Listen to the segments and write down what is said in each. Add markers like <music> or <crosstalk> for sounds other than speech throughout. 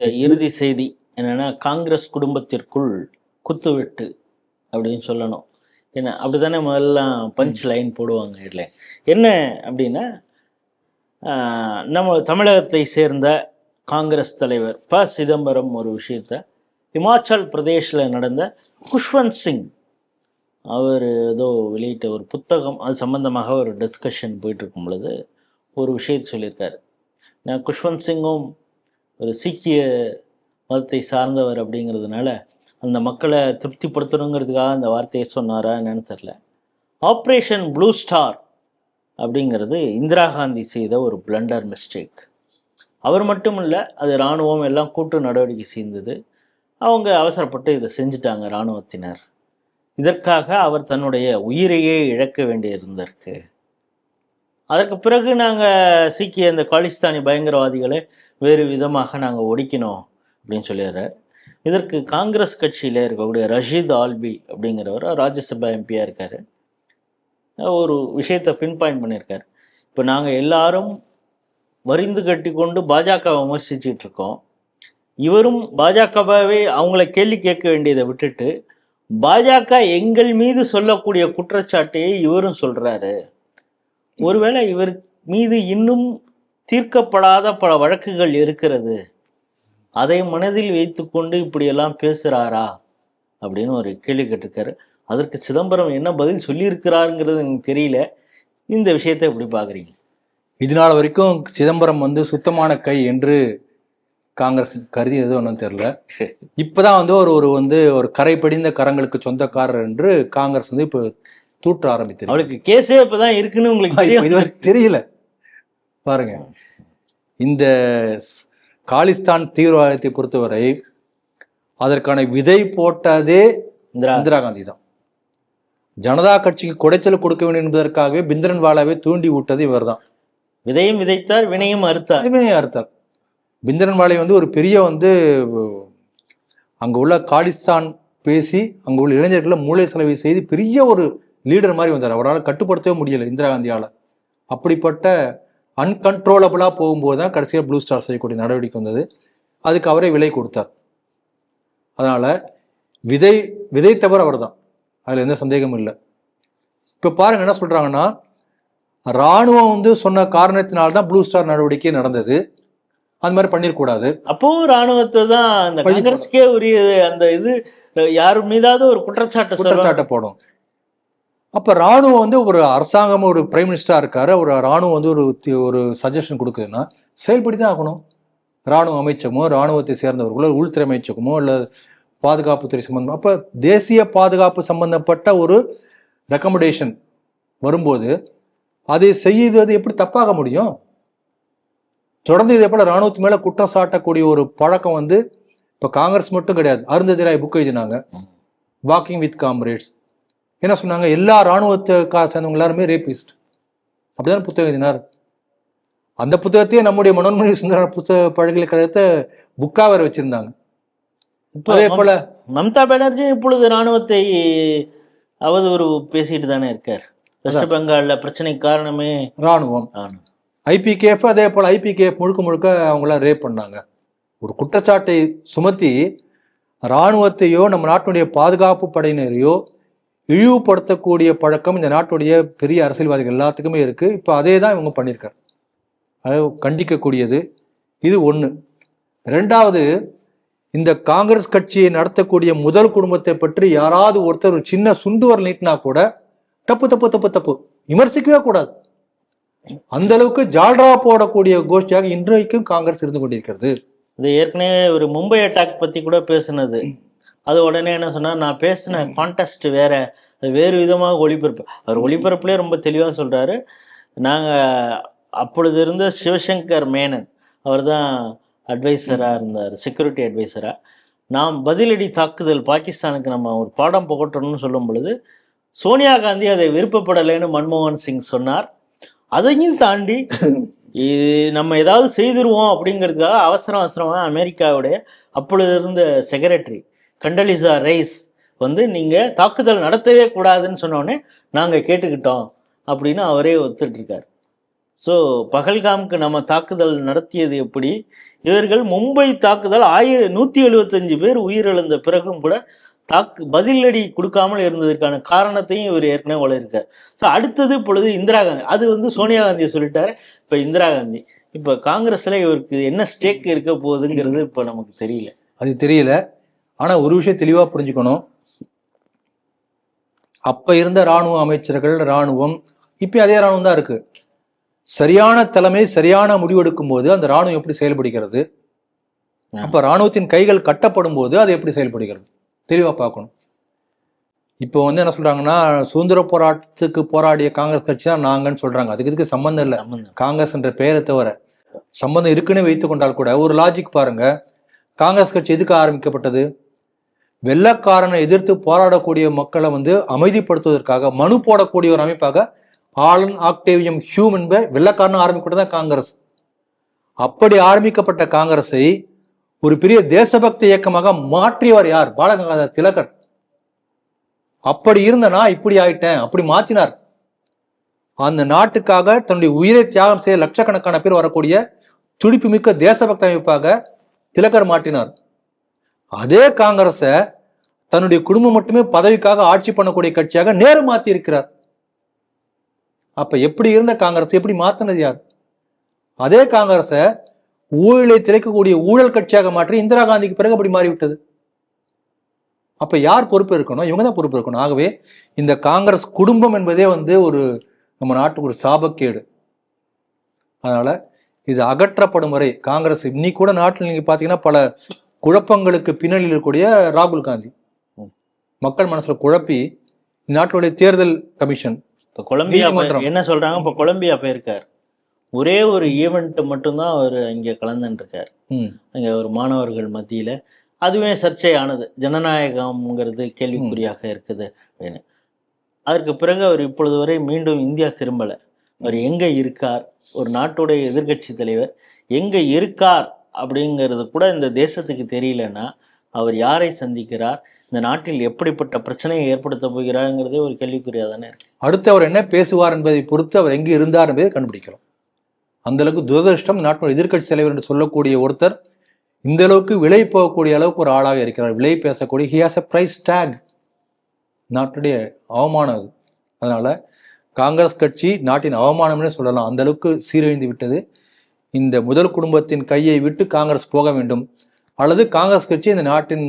இறுதி செய்தி என்னன்னா காங்கிரஸ் குடும்பத்திற்குள் குத்துவெட்டு அப்படின்னு சொல்லணும். என்ன அப்படிதானே முதல்ல பஞ்ச் லைன் போடுவாங்க இல்லை என்ன அப்படின்னா நம்ம தமிழகத்தை சேர்ந்த காங்கிரஸ் தலைவர் ப. சிதம்பரம் ஒரு விஷயத்த இமாச்சல் பிரதேஷில் நடந்த குஷ்வந்த் சிங் அவர் ஏதோ வெளியிட்ட ஒரு புத்தகம் அது சம்பந்தமாக ஒரு டிஸ்கஷன் போயிட்டு இருக்கும் பொழுது ஒரு விஷயத்தை சொல்லியிருக்காரு. நான் குஷ்வந்த் சிங்கும் ஒரு சீக்கிய மதத்தை சார்ந்தவர் அப்படிங்கிறதுனால அந்த மக்களை திருப்திப்படுத்தணுங்கிறதுக்காக அந்த வார்த்தையை சொன்னாரா என்னன்னு தெரில ஆப்ரேஷன் ப்ளூ ஸ்டார் அப்படிங்கிறது இந்திரா காந்தி செய்த ஒரு பிளண்டர் மிஸ்டேக் அவர் மட்டும் இல்லை அது இராணுவம் எல்லாம் கூட்டு நடவடிக்கை செய்தது. அவங்க அவசரப்பட்டு இதை செஞ்சுட்டாங்க இராணுவத்தினர். இதற்காக அவர் தன்னுடைய உயிரையே இழக்க வேண்டியிருந்திருக்கு. அதற்கு பிறகு நாங்கள் சீக்கிய இந்த காலிஸ்தானி பயங்கரவாதிகளை வேறு விதமாக நாங்கள் ஒடிக்கணும் அப்படின்னு சொல்லிடுறார். இதற்கு காங்கிரஸ் கட்சியில் இருக்கக்கூடிய ரஷீத் ஆல்பி அப்படிங்கிறவர் ராஜ்யசபா எம்பியாக இருக்கார். ஒரு விஷயத்தை பின் பாயிண்ட் பண்ணியிருக்கார். இப்போ நாங்கள் எல்லாரும் வரிந்து கட்டி கொண்டு பாஜகவை விமர்சிச்சுட்டு இருக்கோம். இவரும் பாஜகவாவே அவங்கள கேள்வி கேட்க வேண்டியதை விட்டுட்டு பாஜக எங்கள் மீது சொல்லக்கூடிய குற்றச்சாட்டையை இவரும் சொல்கிறாரு ஒருவேளை இவர் மீது இன்னும் தீர்க்கப்படாத பல வழக்குகள் இருக்கிறது. அதை மனதில் வைத்துக்கொண்டு இப்படியெல்லாம் பேசுறாரா? அப்படின்னு ஒரு கேள்வி கேட்டிருக்காரு. அதற்கு சிதம்பரம் என்ன பதில் சொல்லியிருக்கிறாருங்கிறது எனக்கு தெரியல. இந்த விஷயத்தை எப்படி பார்க்குறீங்க? இது நாள் வரைக்கும் சிதம்பரம் வந்து சுத்தமான கை என்று காங்கிரஸ் கருதியது ஒன்றும் தெரியல. இப்பதான் வந்து ஒரு ஒரு வந்து ஒரு கரை படிந்த கரங்களுக்கு சொந்தக்காரர் என்று காங்கிரஸ் வந்து இப்போ தூற்ற ஆரம்பித்தது அவளுக்கு கேஸே இப்பதான் இருக்குன்னு உங்களுக்கு தெரியல. பாருங்க. இந்த காலிஸ்தான் தீவிரவாதத்தை பொறுத்தவரை அதற்கான விதை போட்டதே இந்திரா காந்தி தான். ஜனதா கட்சிக்கு குடைச்சல் கொடுக்க வேண்டும் என்பதற்காகவே பிந்திரன் வாலாவை தூண்டி விட்டது இவர்தான் விதையும் விதைத்தார் வினையும் அறுத்தார். அதுவே அர்த்தம் பிந்திரன் வாலை வந்து ஒரு பெரிய வந்து அங்க உள்ள காலிஸ்தான் பேசி அங்க உள்ள இளைஞர்களை மூளை செலவை செய்து பெரிய ஒரு லீடர் மாதிரி வந்தார். அவரால் கட்டுப்படுத்தவே முடியல இந்திரா காந்தியால. அப்படிப்பட்ட அன்கன்ட்ரோலபிளா போகும்போது தான் கடைசியாக ப்ளூ ஸ்டார் செய்யக்கூடிய நடவடிக்கை வந்தது. அதுக்கு அவரே விலை கொடுத்தார். அதனால விதை விதைத்தவர் அவர்தான். அதுல எந்த சந்தேகமும் இல்லை. இப்ப பாருங்க என்ன சொல்றாங்கன்னா ராணுவம் வந்து சொன்ன காரணத்தினால்தான் ப்ளூ ஸ்டார் நடவடிக்கை நடந்தது. அந்த மாதிரி பண்ணிருக்கூடாது அப்பவும் ராணுவத்தை தான் அந்த காங்கிரஸ்க்கே உரிய அந்த இது யார் மீதாவது ஒரு குற்றச்சாட்டு குற்றச்சாட்டை போடும். அப்ப ராணுவம் வந்து ஒரு அரசாங்கம் ஒரு பிரைம் மினிஸ்டரா இருக்காரு. ஒரு ராணுவம் வந்து ஒரு ஒரு சஜஷன் கொடுக்குதுன்னா செயல்படி தான் ஆகணும். ராணுவ அமைச்சகமோ ராணுவத்தை சேர்ந்தவர்களோ உள்துறை அமைச்சகமோ இல்ல பாதுகாப்புத்துறை சம்பந்தம் அப்ப தேசிய பாதுகாப்பு சம்பந்தப்பட்ட ஒரு ரெக்கமெண்டேஷன் வரும்போது அதை செய்வது எப்படி தப்பாக முடியும்? தொடர்ந்து இதே போல ராணுவத்து மேல குற்றம் சாட்டக்கூடிய ஒரு பழக்கம் வந்து இப்ப காங்கிரஸ் மட்டும் கிடையாது. அருந்ததி ராய் புக் எழுதினாங்க. வாக்கிங் வித் காம்ரேட்ஸ் என்ன சொன்னாங்க? எல்லா ராணுவத்துக்கா சேர்ந்தவங்க எல்லாருமே ரேபிஸ்ட் அப்படிதான் புத்தகம் எழுதினார். அந்த புத்தகத்தையே நம்முடைய மனோன்மணி சுந்தர புத்தக பல்கலைக்கழகத்தை புக்கா வேற வச்சிருந்தாங்க. அதே போல மம்தா பானர்ஜி இப்பொழுது ராணுவத்தை அவதூறு பேசிட்டு தானே இருக்கார். வெஸ்ட் பெங்கால்ல பிரச்சனைக்கு காரணமே ராணுவம் ஐபிகேஎஃப் அதே போல ஐபிகேஎஃப் முழுக்க முழுக்க அவங்கள ரேப் பண்ணாங்க. ஒரு குற்றச்சாட்டை சுமத்தி ராணுவத்தையோ நம்ம நாட்டினுடைய பாதுகாப்பு படையினரையோ இழிவுபடுத்தக்கூடிய பழக்கம் இந்த நாட்டுடைய பெரிய அரசியல்வாதிகள் எல்லாத்துக்குமே இருக்கு. இப்போ அதே தான் இவங்க பண்ணியிருக்காரு அது கண்டிக்கக்கூடியது. இது ஒண்ணு. ரெண்டாவது இந்த காங்கிரஸ் கட்சியை நடத்தக்கூடிய முதல் குடும்பத்தை பற்றி யாராவது ஒருத்தர் ஒரு சின்ன சுண்டுவர் நீட்டினா கூட தப்பு தப்பு தப்பு தப்பு. விமர்சிக்கவே கூடாது. அந்த அளவுக்கு ஜால்ரா போடக்கூடிய கோஷ்டியாக இன்றைக்கும் காங்கிரஸ் இருந்து கொண்டிருக்கிறது. இது ஏற்கனவே ஒரு மும்பை அட்டாக் பத்தி கூட பேசுனது. அது உடனே என்ன சொன்னா நான் பேசின கான்டெஸ்ட் வேற அது வேறு விதமாக ஒளிபரப்பு. அவர் ஒளிபரப்புலேயே ரொம்ப தெளிவாக சொல்றாரு. நாங்க அப்பொழுது இருந்த சிவசங்கர் மேனன் அவர் தான் அட்வைசராக இருந்தார் செக்யூரிட்டி அட்வைசராக நாம் பதிலடி தாக்குதல் பாகிஸ்தானுக்கு நம்ம ஒரு பாடம் புகட்டணும்னு சொல்லும் பொழுது சோனியா காந்தி அதை விருப்பப்படலைன்னு மன்மோகன் சிங் சொன்னார். அதையும் தாண்டி <laughs> இது நம்ம ஏதாவது செய்திருவோம் அப்படிங்கிறதுக்காக அவசரம் அவசரமாக அமெரிக்காவுடைய அப்பொழுது இருந்த செக்ரட்டரி கண்டலிசா ரைஸ் வந்து நீங்கள் தாக்குதல் நடத்தவே கூடாதுன்னு சொன்னோடனே நாங்கள் கேட்டுக்கிட்டோம் அப்படின்னு அவரே ஒத்துட்ருக்கார் ஸோ பகல்காம்க்கு நம்ம தாக்குதல் நடத்தியது எப்படி? இவர்கள் மும்பை தாக்குதல் ஆயிர நூற்றி எழுபத்தஞ்சு பேர் உயிரிழந்த பிறகும் கூட தாக்கு பதிலடி கொடுக்காமல் இருந்ததற்கான காரணத்தையும் இவர் ஏற்கனவே உழையிருக்கார் ஸோ அடுத்தது இப்பொழுது இந்திரா காந்தி. அது வந்து சோனியா காந்தியை சொல்லிட்டாரு. இப்போ இந்திரா காந்தி. இப்போ காங்கிரஸில் இவருக்கு என்ன ஸ்டேக் இருக்க போகுதுங்கிறது இப்போ நமக்கு தெரியல. அது தெரியல. ஆனா ஒரு விஷயம் தெளிவா புரிஞ்சுக்கணும். அப்ப இருந்த ராணுவ அமைச்சர்கள் ராணுவம் இப்ப அதே ராணுவம் தான் இருக்கு. சரியான தலைமை சரியான முடிவெடுக்கும் போது அந்த ராணுவம் எப்படி செயல்படுகிறது? அப்ப ராணுவத்தின் கைகள் கட்டப்படும் போது அது எப்படி செயல்படுகிறது? தெளிவா பார்க்கணும். இப்போ வந்து என்ன சொல்றாங்கன்னா சுதந்திர போராட்டத்துக்கு போராடிய காங்கிரஸ் கட்சி தான் நாங்கன்னு சொல்றாங்க. அதுக்கு இதுக்கு சம்பந்தம் இல்லை. காங்கிரஸ் என்ற பெயரை தவிர. சம்பந்தம் இருக்குன்னு வைத்துக் கொண்டால் கூட ஒரு லாஜிக் பாருங்க. காங்கிரஸ் கட்சி எதுக்கு ஆரம்பிக்கப்பட்டது? வெள்ளக்காரனை எதிர்த்து போராடக்கூடிய மக்களை வந்து அமைதிப்படுத்துவதற்காக மனு போடக்கூடிய ஒரு அமைப்பாக ஆலன் ஆக்டேவியம் ஹியூம் என்ப வெள்ளக்காரன் ஆரம்பிக்கப்பட்டது தான் காங்கிரஸ். அப்படி ஆரம்பிக்கப்பட்ட காங்கிரஸை ஒரு பெரிய தேசபக்தி இயக்கமாக மாற்றியவர் யார்? பாலகங்காதர் திலகர். அப்படி இருந்தனா இப்படி ஆயிட்டேன் அப்படி மாற்றினார். அந்த நாட்டுக்காக தன்னுடைய உயிரை தியாகம் செய்ய லட்சக்கணக்கான பேர் வரக்கூடிய துடிப்புமிக்க தேசபக்த அமைப்பாக திலகர் மாற்றினார். அதே காங்கிரஸை தன்னுடைய குடும்பம் மட்டுமே பதவிக்காக ஆட்சி பண்ணக்கூடிய கட்சியாக நேரு மாத்தி இருக்கிறார் அப்ப எப்படி இருந்த காங்கிரஸ்? எப்படி மாத்தினது யார்? அதே காங்கிரஸை ஊழலை திரைக்கக்கூடிய ஊழல் கட்சியாக மாற்றி இந்திரா காந்திக்கு பிறகு அப்படி மாறிவிட்டது. அப்ப யார் பொறுப்பு இருக்கணும்? இவங்க தான் பொறுப்பு இருக்கணும். ஆகவே இந்த காங்கிரஸ் குடும்பம் என்பதே வந்து ஒரு நம்ம நாட்டுக்கு ஒரு சாபக்கேடு. அதனால இது அகற்றப்படும் வரை காங்கிரஸ் இன்னைக்கு கூட நாட்டில் நீங்க பாத்தீங்கன்னா பல குழப்பங்களுக்கு பின்னணியில் இருக்கக்கூடிய ராகுல் காந்தி. மக்கள் மனசுல குழப்பி நாட்டுடைய தேர்தல் கமிஷன் இப்போ கொலம்பியா. என்ன சொல்றாங்க? இப்போ கொலம்பியா போயிருக்கார். ஒரே ஒரு ஈவெண்ட் மட்டும்தான் அவர் இங்கே ம், அங்கே ஒரு மாணவர்கள் மத்தியில். அதுவே சர்ச்சையானது. ஜனநாயகம்ங்கிறது கேள்விக்குறியாக இருக்குது. அப்படின்னு. அதற்கு பிறகு அவர் இப்பொழுது வரை மீண்டும் இந்தியா திரும்பலை. அவர் எங்கே இருக்கார்? ஒரு நாட்டுடைய எதிர்க்கட்சி தலைவர் எங்கே இருக்கார்? அப்படிங்கிறது கூட இந்த தேசத்துக்கு தெரியலன்னா அவர் யாரை சந்திக்கிறார்? இந்த நாட்டில் எப்படிப்பட்ட பிரச்சனையை ஏற்படுத்த போகிறாருங்கிறதே ஒரு கேள்விக்குறியாக தானே இருக்கு. அடுத்து அவர் என்ன பேசுவார் என்பதை பொறுத்து அவர் எங்கே இருந்தார் என்பதை கண்டுபிடிக்கிறோம். அந்த அளவுக்கு துரதிருஷ்டம் நாட்டினுடைய எதிர்க்கட்சி தலைவர் என்று சொல்லக்கூடிய ஒருத்தர் இந்த அளவுக்கு விலை போகக்கூடிய அளவுக்கு ஒரு ஆளாக இருக்கிறார். விலை பேசக்கூடிய he has a price tag நாட்டுடைய அவமானம் அது. அதனால காங்கிரஸ் கட்சி நாட்டின் அவமானம்னே சொல்லலாம். அந்த அளவுக்கு சீரழிந்து விட்டது. இந்த முதல் குடும்பத்தின் கையை விட்டு காங்கிரஸ் போக வேண்டும் அல்லது காங்கிரஸ் கட்சி இந்த நாட்டின்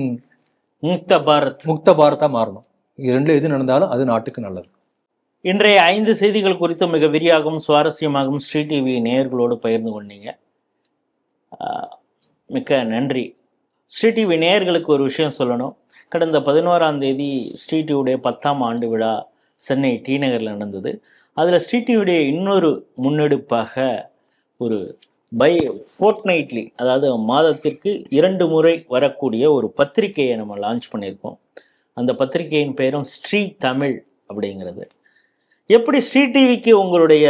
முக்த பாரத். முக்த பாரதா மாறணும். இது ரெண்டுல எது நடந்தாலும் அது நாட்டுக்கு நல்லது. இன்றைய ஐந்து செய்திகள் குறித்து மிக விரியாகவும் சுவாரஸ்யமாகவும் ஸ்ரீ டிவி நேயர்களோடு பகிர்ந்து கொண்டீங்க. மிக்க நன்றி. ஸ்ரீ டிவி நேயர்களுக்கு ஒரு விஷயம் சொல்லணும். கடந்த பதினோராம் தேதி ஸ்ரீ டிவியுடைய பத்தாம் ஆண்டு விழா சென்னை டி நகரில் நடந்தது. அதில் ஸ்ரீ டிவியுடைய இன்னொரு முன்னெடுப்பாக ஒரு பை ஃபோர்ட்நைட்லி அதாவது மாதத்திற்கு இரண்டு முறை வரக்கூடிய ஒரு பத்திரிகையை நம்ம லான்ச் பண்ணியிருக்கோம். அந்த பத்திரிகையின் பெயரும் ஸ்ரீ தமிழ் அப்படிங்கிறது. எப்படி ஸ்ரீ டிவிக்கு உங்களுடைய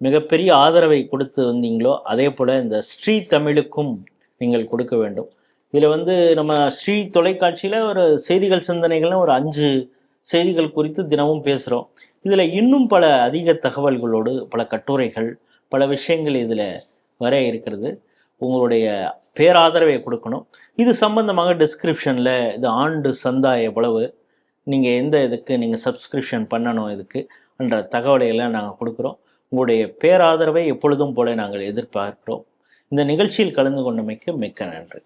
மிகப்பெரிய ஆதரவை கொடுத்து வந்தீங்களோ அதே போல் இந்த ஸ்ரீ தமிழுக்கும் நீங்கள் கொடுக்க வேண்டும். இதில் வந்து நம்ம ஸ்ரீ தொலைக்காட்சியில் ஒரு செய்திகள் சிந்தனைகள்னு ஒரு அஞ்சு செய்திகள் குறித்து தினமும் பேசுகிறோம் இதில் இன்னும் பல அதிக தகவல்களோடு பல கட்டுரைகள் பல விஷயங்கள் இதில் வர இருக்கிறது. உங்களுடைய பேராதரவை கொடுக்கணும். இது சம்பந்தமாக டிஸ்கிரிப்ஷனில் இது ஆண்டு சந்தா எவ்வளவு நீங்கள் எந்த இதுக்கு நீங்கள் சப்ஸ்கிரிப்ஷன் பண்ணணும் இதுக்கு என்ற தகவலை எல்லாம் நாங்கள் கொடுக்குறோம். உங்களுடைய பேராதரவை எப்பொழுதும் போல நாங்கள் எதிர்பார்க்கிறோம். இந்த நிகழ்ச்சியில் கலந்து கொண்டமைக்கு மிக்க நன்றி.